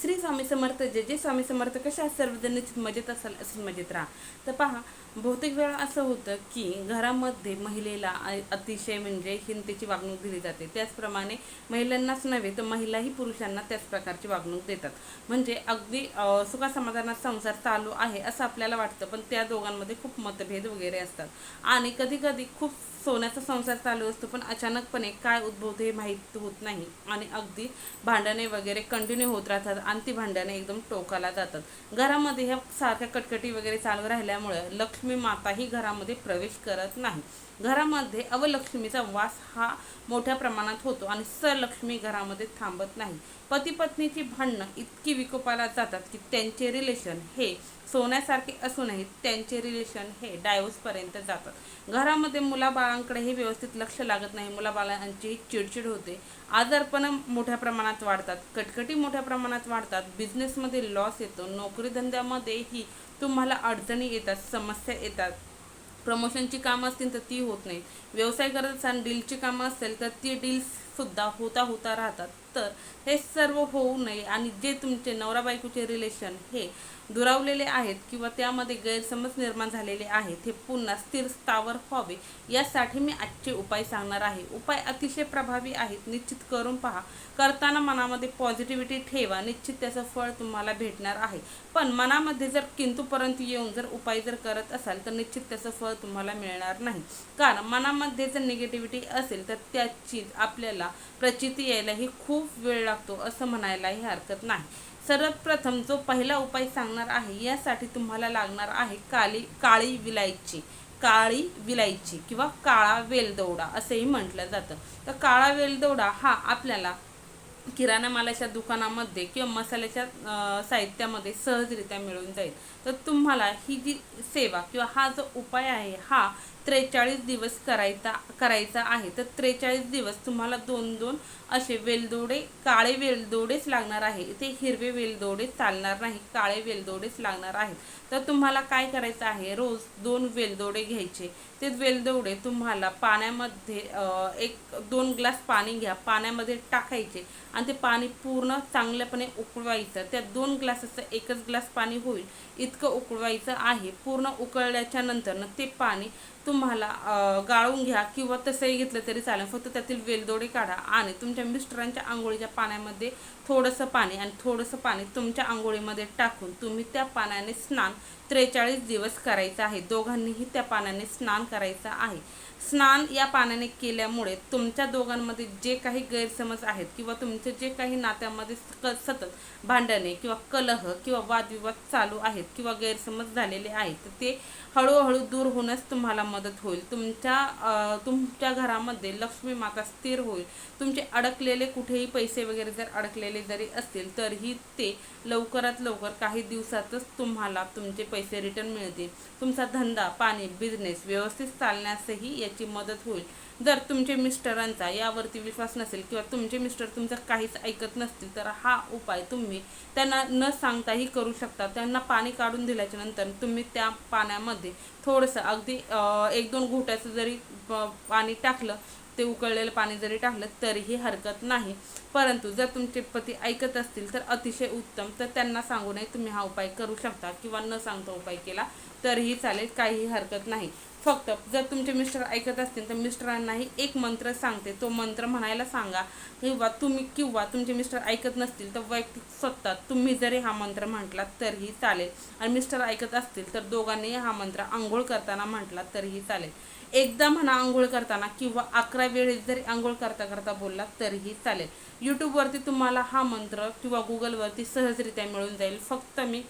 श्री स्वामी समर्थ जे जे स्वामी समर्थ कशा सर्वजण मजेत असाल असून मजेत राहा. तर पहा बहुतेक वेळा असं होतं की घरामध्ये महिलेला अतिशय म्हणजे हिंतेची वागणूक दिली जाते. त्याचप्रमाणे महिलांनाच नव्हे तर महिलाही पुरुषांना त्याच प्रकारची वागणूक देतात. म्हणजे अगदी सुखासमाधानात संसार चालू आहे असं आपल्याला वाटतं पण त्या दोघांमध्ये खूप मतभेद वगैरे असतात. आणि कधी कधी खूप सोन्याचा संसार चालू असतो पण अचानकपणे काय उद्भवते हे माहीत होत नाही. आणि अगदी भांडणे वगैरे कंटिन्यू होत राहतात आणि ती भांडणे एकदम टोकाला जातात. घरामध्ये ह्या सारख्या कटकटी वगैरे चालू राहिल्यामुळे लक्ष्मी माताही घरामध्ये प्रवेश करत नाही. घरामध्ये अवलक्ष्मीचा वास हा मोठ्या प्रमाणात होतो आणि सलक्ष्मी घरामध्ये थांबत नाही. पती पत्नीची भांडणं इतकी विकोपाला जातात की त्यांचे रिलेशन हे सोन्यासारखे असूनही त्यांचे रिलेशन हे डायव्होर्सपर्यंत जातात. घरामध्ये मुलाबाळांकडेही व्यवस्थित लक्ष लागत नाही. मुलाबाळांची चिडचिड होते. आजारपण मोठ्या प्रमाणात वाढतात. कटकटी मोठ्या प्रमाणात वाढतात. बिझनेसमध्ये लॉस येतो. नोकरीधंद्यामध्येही तुम्हाला अडचणी येतात. समस्या येतात. प्रमोशनची कामं असतील तर ती होत नाही. व्यवसाय करत असताना डीलची कामं असेल तर ती डील्ससुद्धा होता होता राहतात. तर हे सर्व होऊ नये आणि जे तुमचे नवरा बायकोचे रिलेशन हे दुरावलेले आहेत किंवा त्यामध्ये गैरसमज निर्माण झालेले आहेत हे पुन्हा स्थिर स्थावर व्हावे यासाठी मी आजचे उपाय सांगणार आहे. उपाय अतिशय प्रभावी आहेत. निश्चित करून पहा. करताना मनामध्ये पॉझिटिव्हिटी ठेवा. निश्चित त्याचं फळ तुम्हाला भेटणार आहे. पण मनामध्ये जर किंतु परंतु येऊन जर उपाय जर करत असाल तर निश्चित त्याचं फळ तुम्हाला मिळणार नाही. कारण मनामध्ये जर निगेटिव्हिटी असेल तर त्याची आपल्याला प्रचिती यायलाही खूप वेळ लागतो असं म्हणायलाही हरकत नाही. सर्वप्रथम जो पहिला उपाय सांगणार आहे यासाठी तुम्हाला लागणार आहे काली काळी विलायची काळी विलायची किंवा काळा वेलदोडा असंही म्हटलं जातं. तर काळा वेलदोडा हा आपल्याला किराणा मालाच्या दुकानामध्ये किंवा मसाल्याच्या साहित्यामध्ये सहजरित्या मिळून जाईल. तर तुम्हाला ही जी सेवा किंवा हा जो उपाय आहे हा त्रेचाळीस दिवस करायचा करायचा आहे. तर त्रेचाळीस दिवस तुम्हाला दोन दोन असे वेलदोडे काळे वेलदोडेच लागणार आहे. इथे हिरवे वेलदोडे चालणार नाही काळे वेलदोडेच लागणार आहेत. तर तुम्हाला काय करायचं आहे? रोज दोन वेलदोडे घ्यायचे. ते वेलदोडे तुम्हाला पाण्यामध्ये एक दोन ग्लास पाणी घ्या. पाण्यामध्ये टाकायचे आणि ते पाणी पूर्ण चांगल्यापणे उकळवायचं. त्या दोन ग्लासाचं एकच ग्लास पाणी होईल. इतकं उकळवायचं आहे. पूर्ण उकळल्याच्या नंतर ते पाणी तुम्हाला गाळून घ्या किंवा तसंही घेतलं तरी चालेल. फक्त त्यातील वेलदोडे काढा आणि तुमच्या मिस्टरांच्या आंघोळीच्या पाण्यामध्ये थोडंसं पाणी आणि थोडंसं पाणी तुमच्या आंघोळीमध्ये टाकून तुम्ही त्या पाण्याने स्नान त्रेचाळीस दिवस करायचं आहे. दोघांनीही त्या पाण्याने स्नान करायचं आहे. स्नान या पाण्याने केल्यामुळे तुमच्या दोघांमध्ये जे काही गैरसमज आहेत किंवा तुमचे जे काही नात्यामध्ये क- सतत भांडणे किंवा कलह किंवा वादविवाद चालू आहेत किंवा गैरसमज झालेले आहेत तर ते हळूहळू दूर होण्यास तुम्हाला मदत होईल. तुमच्या तुमच्या घरामध्ये लक्ष्मी माता स्थिर होईल. तुमचे अडकलेले कुठेही पैसे वगैरे जर अडकलेले जरी असतील तरीही ते लवकरात लवकर काही दिवसातच तुम्हाला तुमचे पैसे रिटर्न मिळतील. तुमचा धंदा पाणी बिझनेस व्यवस्थित चालण्यासही याची मदत होईल. जर तुमचे मिस्टरांचा यावरती विश्वास नसेल किंवा तुमचे मिस्टर तुमचं काहीच ऐकत नसतील तर हा उपाय तुम्ही त्यांना न सांगताही करू शकता. त्यांना पाणी काढून दिल्याच्या नंतर तुम्ही त्या पाण्यामध्ये थोडंसं अगदी एक दोन घोट्याचं जरी पाणी टाकलं ते उकळलेलं पाणी जरी टाकलं तरीही हरकत नाही. परंतु जर तुमचे पती ऐकत असतील तर अतिशय उत्तम. तर त्यांना सांगूनही तुम्ही हा उपाय करू शकता किंवा न सांगता उपाय केला तरीही चालेल काहीही हरकत नाही. फक्त जर तुमचे मिस्टर ऐकत असतील तर मिस्टरांनाही एक मंत्र सांगते. तो मंत्र म्हणायला सांगा किंवा तुम्ही किंवा तुमचे मिस्टर ऐकत नसतील तर वैयक्तिक स्वतः तुम्ही जरी हा मंत्र म्हटला तरीही चालेल. आणि मिस्टर ऐकत असतील तर दोघांनीही हा मंत्र आंघोळ करताना म्हटला तरीही चालेल. एकदा म्हणा आंघोळ करताना किंवा अकरा वेळेस जरी आंघोळ करता करता बोलला तरीही चालेल. यूट्यूबवरती तुम्हाला हा मंत्र किंवा गुगलवरती सहजरित्या मिळून जाईल. फक्त मी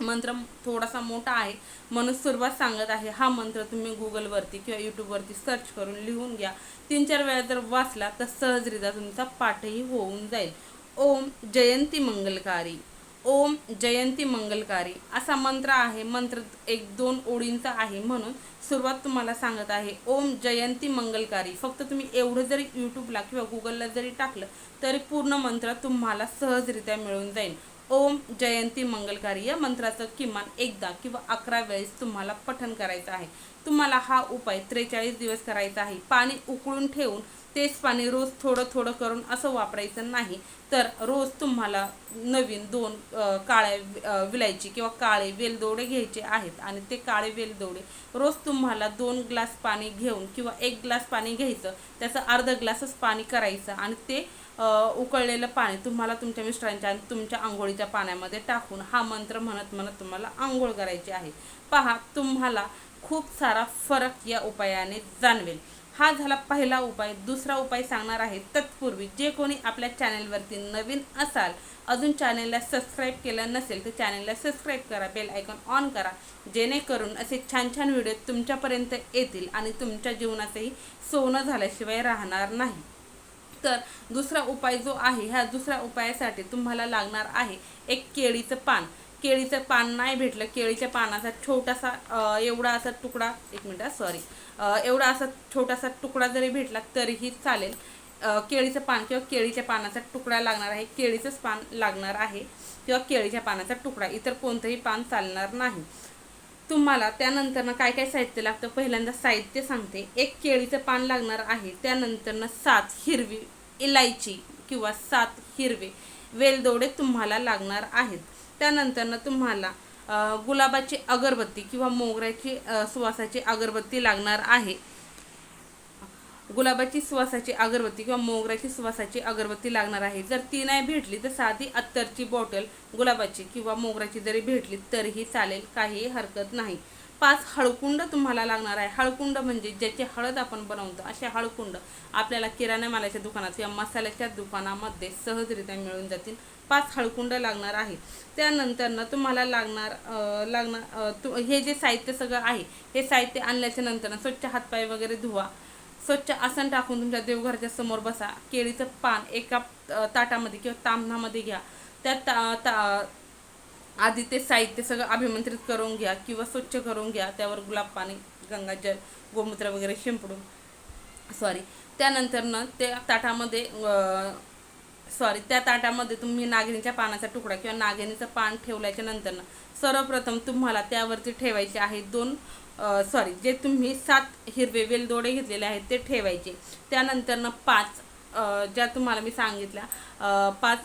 मंत्र थोडासा मोठा आहे. म्हणून सुरुवात सांगत आहे हा मंत्र तुम्ही गुगलवरती किंवा यूट्यूबवरती सर्च करून लिहून घ्या. तीन चार वेळा जर वाचला तर सहजरित्या तुमचा पाठही होऊन जाईल. ओम जयंती मंगलकारी. ओम जयंती मंगलकारी. असा मंत्र आहे मंत्र एक दोन ओळींचा आहे. म्हणून सुरुवात तुम्हाला सांगत आहे ओम जयंती मंगलकारी. फक्त तुम्ही एवढं जरी यूट्यूबला किंवा गुगलला जरी टाकलं तरी पूर्ण मंत्र तुम्हाला सहजरित्या मिळून जाईल. ओम जयंती मंगलकारी. या मंत्राचं किमान एकदा किंवा अकरा वेळेस तुम्हाला पठण करायचं आहे. तुम्हाला हा उपाय त्रेचाळीस दिवस करायचा आहे. पाणी उकळून ठेवून तेच पाणी रोज थोडं थोडं करून असं वापरायचं नाही. तर रोज तुम्हाला नवीन दोन काळ्या विलायची किंवा काळे वेलदोडे घ्यायचे आहेत आणि ते काळे वेलदोडे रोज तुम्हाला दोन ग्लास पाणी घेऊन किंवा एक ग्लास पाणी घ्यायचं. त्याचं अर्धा ग्लासच पाणी करायचं आणि ते उकळलेलं पाणी तुम्हाला तुमच्या मिस्टरांच्या आणि तुमच्या आंघोळीच्या पाण्यामध्ये टाकून हा मंत्र म्हणत म्हणत तुम्हाला आंघोळ करायची आहे. पहा तुम्हाला खूप सारा फरक या उपायाने जाणवेल. हा झाला पहिला उपाय. दुसरा उपाय सांगणार आहे तत्पूर्वी. जे कोणी आपल्या चॅनेलवरती नवीन असाल अजून चॅनेलला सबस्क्राईब केलं नसेल तर चॅनेलला सबस्क्राईब करा बेल आयकॉन ऑन करा. जेणेकरून असे छान छान व्हिडिओ तुमच्यापर्यंत येतील आणि तुमच्या जीवनातही सोनं झाल्याशिवाय राहणार नाही. तर दुसरा उपाय जो आहे ह्या दुसऱ्या उपायासाठी तुम्हाला लागणार आहे एक केळीचं पान. केळीचं पान नाही भेटलं केळीच्या पानाचा छोटासा एवढा असा तुकडा एक मिनिट सॉरी एवढा असा छोटासा तुकडा जरी भेटला तरीही चालेल. केळीचं पान किंवा केळीच्या पानाचा तुकडा लागणार आहे केळीचंच पान लागणार आहे किंवा केळीच्या पानाचा तुकडा इतर कोणतंही पान चालणार नाही. तुम्हाला त्यानंतरनं काय काय साहित्य लागतं? पहिल्यांदा साहित्य सांगते. एक केळीचं पान लागणार आहे त्यानंतरनं सात हिरवी इलायची किंवा सात हिरवे वेलदोडे तुम्हाला लागणार आहेत. त्यानंतरनं तुम्हाला गुलाबाची अगरबत्ती किंवा मोगऱ्याची सुवासाची अगरबत्ती लागणार आहे. गुलाबाची सुवासाची अगरबत्ती किंवा मोगऱ्याची सुवासाची अगरबत्ती लागणार आहे. जर ती नाही भेटली तर साधी अत्तरची बॉटल गुलाबाची किंवा मोगऱ्याची जरी भेटली तरीही चालेल काही हरकत नाही. पाच हळकुंड तुम्हाला लागणार आहे. हळकुंड म्हणजे ज्याची हळद आपण बनवतो असे हळकुंड आपल्याला किराणा मालाच्या दुकानात किंवा मसाल्याच्या दुकानामध्ये सहजरित्या मिळून जातील. पाच हळकुंड लागणार आहे. त्यानंतरनं तुम्हाला लागणार लागणार तु हे जे साहित्य सगळं आहे हे साहित्य आणल्याच्या नंतर स्वच्छ हातपाय वगैरे धुवा. स्वच्छ आसन टाकून तुमच्या देवघराच्या समोर बसा. केळीचं पान एका ताटामध्ये किंवा तांबणामध्ये घ्या. त्या ता ता आधी ते साहित्य सगळं अभिमंत्रित करून घ्या किंवा स्वच्छ करून घ्या त्यावर गुलाब पाणी गंगाजल गोमूत्र वगैरे शिंपडून. सॉरी त्यानंतरनं त्या ताटामध्ये सॉरी त्या ताटामध्ये तुम्ही नागिनीच्या पानाचा तुकडा किंवा नागिनीचं पान ठेवल्याच्या नंतरनं सर्वप्रथम तुम्हाला त्यावरती ठेवायचे आहे दोन सॉरी जे तुम्ही सात हिरवे वेलदोडे घेतलेले आहेत ते ठेवायचे. त्यानंतरनं पाच ज्या तुम्हाला मी सांगितल्या पाच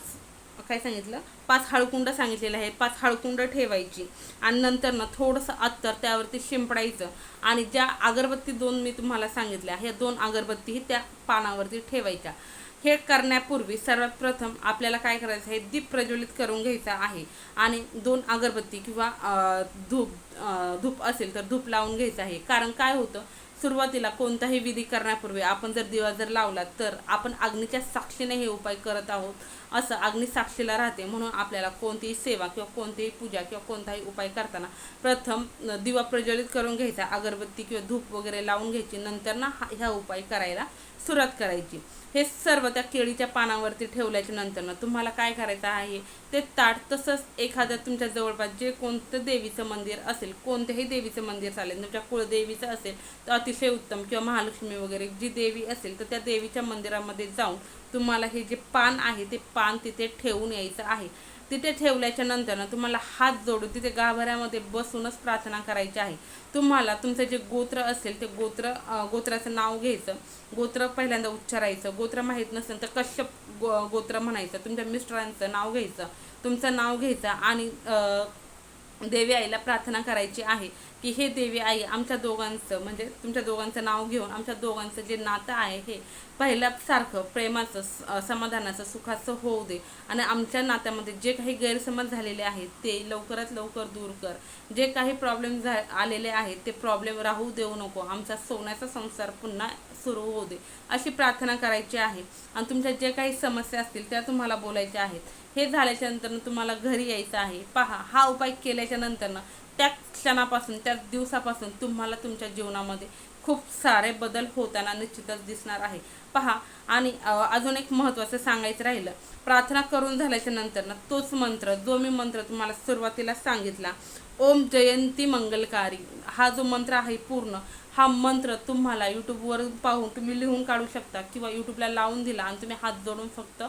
काय सांगितलं? पाच हळकुंड सांगितलेले आहेत. पाच हळकुंड ठेवायची. आणि नंतर ना थोडंसं अत्तर त्यावरती शिंपडायचं. आणि ज्या अगरबत्ती दोन मी तुम्हाला सांगितल्या ह्या दोन अगरबत्तीही त्या पानावरती ठेवायच्या. हे करण्यापूर्वी सर्वात प्रथम आपल्याला काय करायचं आहे? दीप प्रज्वलित करून घ्यायचा आहे. आणि दोन अगरबत्ती किंवा धूप धूप असेल तर धूप लावून घ्यायचं आहे. कारण काय होतं? सुरुवातीला कोणताही विधी करण्यापूर्वी आपण जर दिवा जर लावला तर आपण अग्नीच्या साक्षीने हे उपाय करत आहोत. असं अग्नी साक्षीला राहते म्हणून आपल्याला कोणतीही सेवा किंवा कोणतीही पूजा किंवा कोणताही उपाय करताना प्रथम दिवा प्रज्वलित करून घ्यायचा अगरबत्ती किंवा धूप वगैरे लावून घ्यायची नंतर ना हा- ह्या उपाय करायला सुरुवात करायची. हे सर्व त्या केळीच्या पानावरती ठेवल्याच्या नंतर ना तुम्हाला काय करायचं आहे? ते ताट तसंच एखाद्या तुमच्या जवळपास जे कोणतं देवीचं मंदिर असेल कोणत्याही देवीचं मंदिर चालेल तुमच्या कुळदेवीचं असेल तर अतिशय उत्तम किंवा महालक्ष्मी वगैरे जी देवी असेल तर त्या देवीच्या मंदिरामध्ये जाऊन तुम्हाला हे जे पान आहे ते पान तिथे ठेवून यायचं आहे. तिथे ठेवल्याच्या नंतरनं तुम्हाला हात जोडून तिथे गाभाऱ्यामध्ये बसूनच प्रार्थना करायची आहे. तुम्हाला तुमचं जे गोत्र असेल ते गोत्र गोत्राचं नाव घ्यायचं. गोत्र पहिल्यांदा उच्चारायचं. गोत्र माहीत नसेल तर कश्यप गो गोत्र म्हणायचं. तुमच्या मिस्टरांचं नाव घ्यायचं. तुमचं नाव घ्यायचं आणि देवी आईला प्रार्थना करायची आहे. की हे देवी आई आमच्या दोघांचं म्हणजे तुमच्या दोघांचं नाव घेऊन आमच्या दोघांचं जे नातं आहे हे पहिल्यासारखं प्रेमाचं समाधानाचं सुखाचं होऊ दे. आणि आमच्या नात्यामध्ये जे काही गैरसमज झालेले आहेत ते लवकरात लवकर दूर कर. जे काही प्रॉब्लेम झा आलेले आहेत ते प्रॉब्लेम राहू देऊ नको. आमचा सोन्याचा संसार पुन्हा सुरू होऊ दे. अशी प्रार्थना करायची आहे. आणि तुमच्या जे काही समस्या असतील त्या तुम्हाला बोलायच्या आहेत. हे झाल्याच्यानंतर तुम्हाला घरी यायचं आहे. पहा हा उपाय केल्याच्या नंतरनं त्या क्षणापासून त्या दिवसापासून तुम्हाला तुमच्या जीवनामध्ये खूप सारे बदल होताना निश्चितच दिसणार आहे. पहा आणि अजून एक महत्त्वाचं सांगायचं राहिलं. प्रार्थना करून झाल्याच्यानंतर ना तोच मंत्र जो मी मंत्र तुम्हाला सुरुवातीला सांगितला ओम जयंती मंगलकारी हा जो मंत्र आहे पूर्ण हा मंत्र तुम्हाला यूट्यूबवर पाहून तुम्ही लिहून काढू शकता किंवा यूट्यूबला लावून दिला आणि तुम्ही हात जोडून फक्त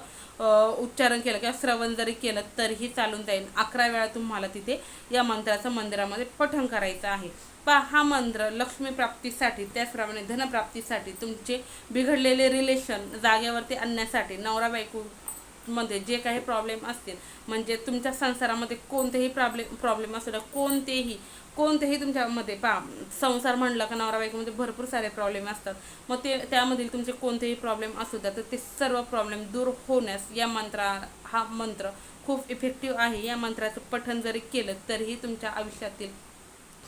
उच्चारण केलं किंवा श्रवण जरी केलं तरीही चालून जाईल. अकरा वेळा तुम्हाला तिथे या मंत्राचं मंदिरामध्ये पठण करायचं आहे. पा हा मंत्र लक्ष्मी प्राप्तीसाठी त्याचप्रमाणे धनप्राप्तीसाठी तुमचे बिघडलेले रिलेशन जागेवरती आणण्यासाठी नवरा बायको मध्ये जे काही प्रॉब्लेम असतील म्हणजे तुमच्या संसारामध्ये कोणतेही प्रॉब्लेम प्रॉब्लेम असू द्या कोणतेही कोणतेही तुमच्यामध्ये पा संसार म्हणलं का नवरा बायकोमध्ये भरपूर सारे प्रॉब्लेम असतात. मग ते त्यामधील तुमचे कोणतेही प्रॉब्लेम असू द्या तर ते सर्व प्रॉब्लेम दूर होण्यास या मंत्रा हा मंत्र खूप इफेक्टिव्ह आहे. या मंत्राचं पठण जरी केलं तरीही तुमच्या आयुष्यातील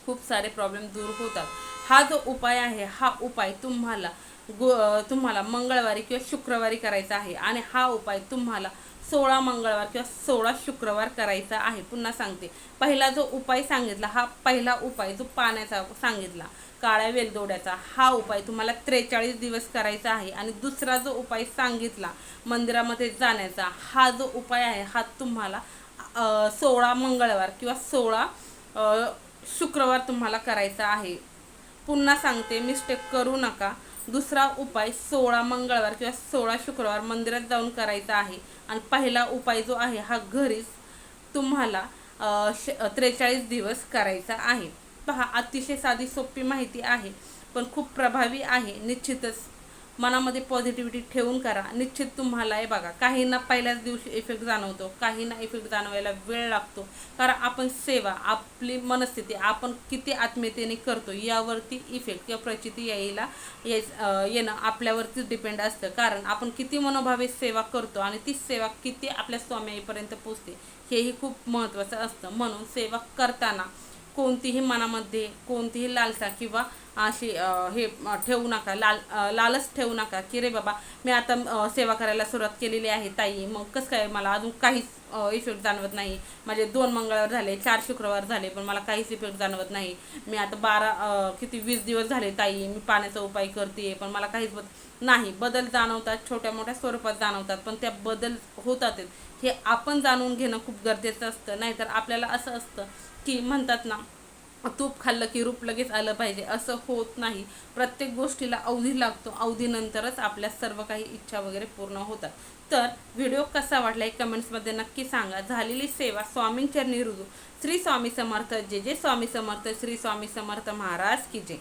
खूप सारे प्रॉब्लेम दूर होतात. हा जो उपाय आहे हा उपाय तुम्हाला गो तुम्हाला मंगळवारी किंवा शुक्रवारी करायचा आहे. आणि हा उपाय तुम्हाला सोळा मंगळवार किंवा सोळा शुक्रवार करायचा आहे. पुन्हा सांगते. पहिला जो उपाय सांगितला हा पहिला उपाय जो पाण्याचा सांगितला काळ्या वेलदोड्याचा हा उपाय तुम्हाला त्रेचाळीस दिवस करायचा आहे. आणि दुसरा जो उपाय सांगितला मंदिरामध्ये जाण्याचा हा जो उपाय आहे हा तुम्हाला सोळा मंगळवार किंवा सोळा शुक्रवार तुम्हाला करायचा आहे. पुन्हा सांगते मिस्टेक करू नका. दुसरा उपाय सोळा मंगळवार किंवा सोळा शुक्रवार मंदिरात जाऊन करायचा आहे. आणि पहिला उपाय जो आहे हा घरीच तुम्हाला श त्रेचाळीस दिवस करायचा आहे. पहा अतिशय साधी सोपी माहिती आहे पण खूप प्रभावी आहे निश्चितच. मनामध्ये पॉझिटिव्हिटी ठेवून करा. निश्चित तुम्हाला हे बघा काहींना पहिल्याच दिवशी इफेक्ट जाणवतो काहींना इफेक्ट जाणवायला वेळ लागतो. कारण आपण सेवा आपली मनस्थिती आपण किती आत्मीयतेने करतो यावरती इफेक्ट किंवा प्रचिती यायला येणं आपल्यावरतीच डिपेंड असतं. कारण आपण किती मनोभावे सेवा करतो आणि ती सेवा किती आपल्या स्वामीपर्यंत पोचते हेही खूप महत्त्वाचं असतं. म्हणून सेवा करताना कोणतीही मनामध्ये कोणतीही लालसा किंवा अशी हे ठेवू नका लाल लालच ठेवू नका की रे बाबा मी आता सेवा करायला सुरुवात केलेली आहे ताई. मग कसं काय मला अजून काहीच इफेक्ट जाणवत नाही. माझे दोन मंगळवार झाले चार शुक्रवार झाले पण मला काहीच इफेक्ट जाणवत नाही. मी आता बारा किती वीस दिवस झाले ताई. मी पाण्याचा उपाय करते पण मला काहीच बद नाही. बदल जाणवतात छोट्या मोठ्या स्वरूपात जाणवतात पण त्या बदल होतात हे आपण जाणून घेणं खूप गरजेचं असतं. नाहीतर आपल्याला असं असतं की म्हणतात ना तूप खाल्लं की रूप लगेच आलं पाहिजे. असं होत नाही. प्रत्येक गोष्टीला अवधी लागतो. अवधीनंतरच आपल्या सर्व काही इच्छा वगैरे पूर्ण होतात. तर व्हिडिओ कसा वाटला हे कमेंट्समध्ये नक्की सांगा. झालेली सेवा स्वामींचरणी रुजू श्री स्वामी समर्थ. जे जे स्वामी समर्थ. श्री स्वामी समर्थ महाराज की जय.